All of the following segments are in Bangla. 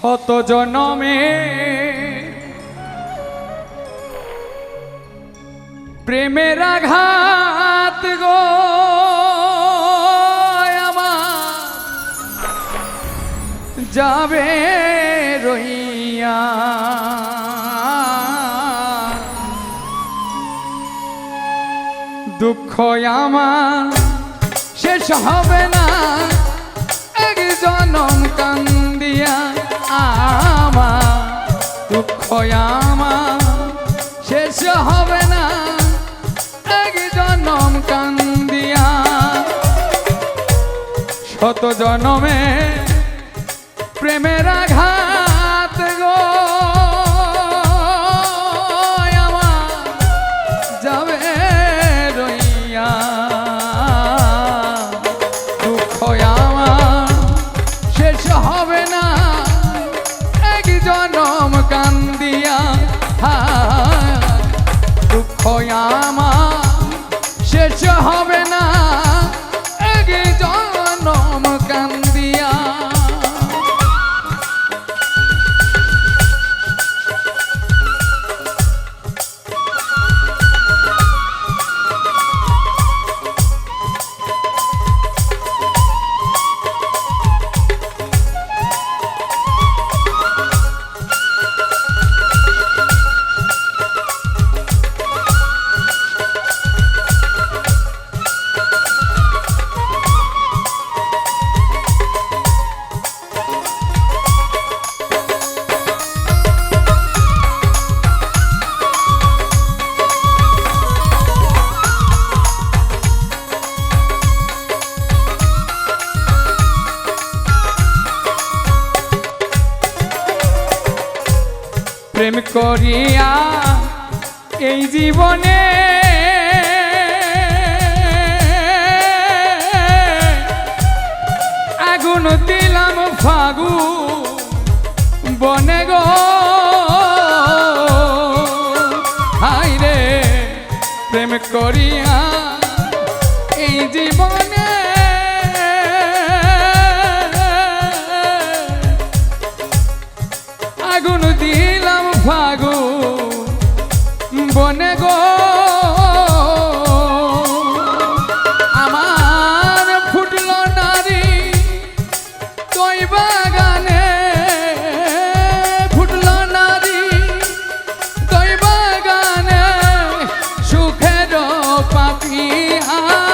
শত জনমে প্রেমের আঘাত গো যাবে রইয়া দুঃখ আমার শেষ হবে না। এক জনম কান্দিয়া আমার দুঃখ আমা শেষ হবে না। এক জনম কান্দিয়া শত জনমে প্রেমের আঘাত দুঃখ প্রেম করিয়া এই জীবনে আগুন দিলাম ফাগু বনে গো। হাই রে, প্রেম করিয়া এই জীবনে বনে গো। আমার ফুটল নারী তোই বাগানে। ফুটল নারী তোই বাগানে সুখের পাপিয়া এক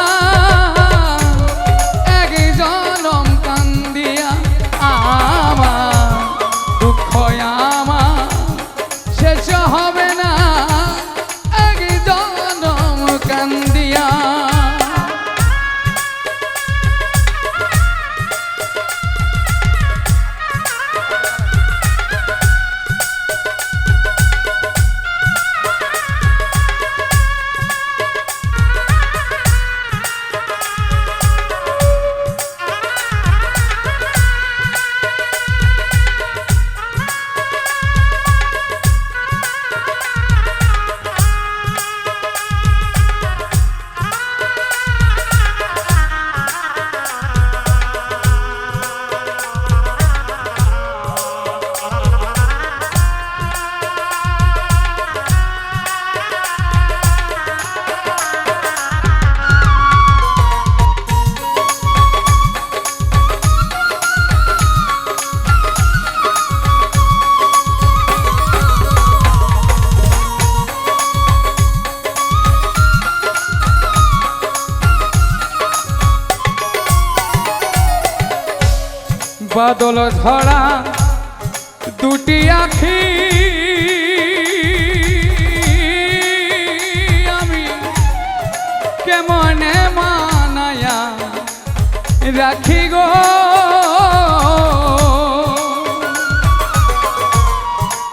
বাদল ধরা দুটি আখি। আমি কেমনে মানায়া রাখি গো?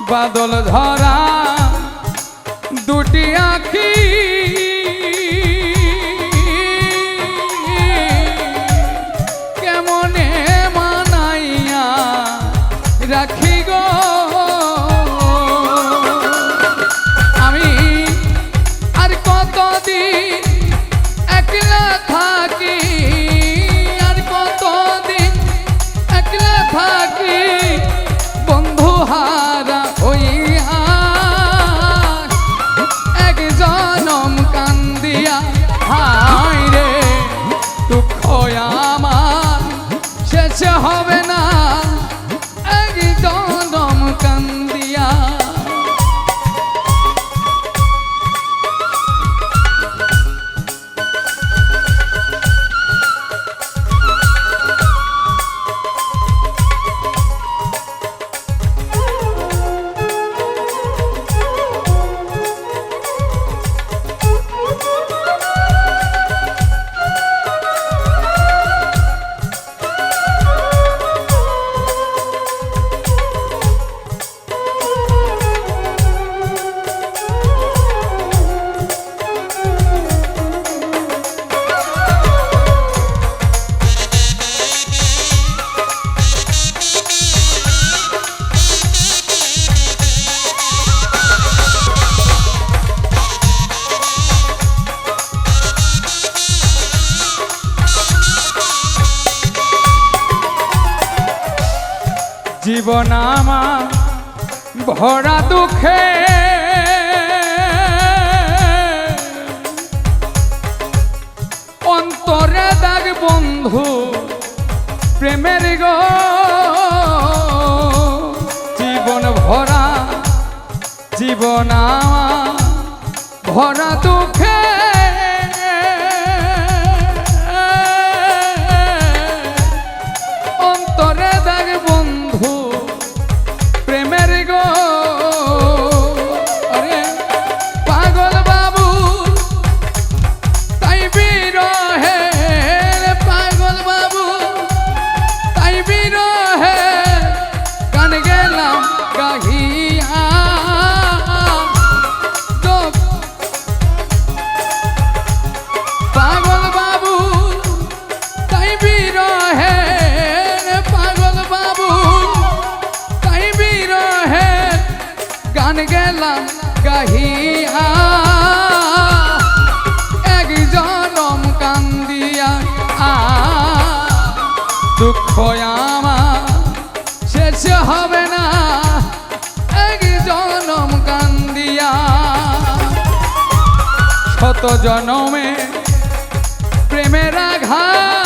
বাদল ধরা দুটি আখি। জীবন আমার ভরা দুঃখে। অন্তরে দাগ বন্ধু প্রেমের গো। জীবন ভরা, জীবন আমার ভরা দুঃখে। গেলাম গাহিয়া। এক জনম কান্দিয়া। আ দুঃখ আমার শেষ হবে না। এক জনম কান্দিয়া। শত জনমে প্রেমের আঘাত।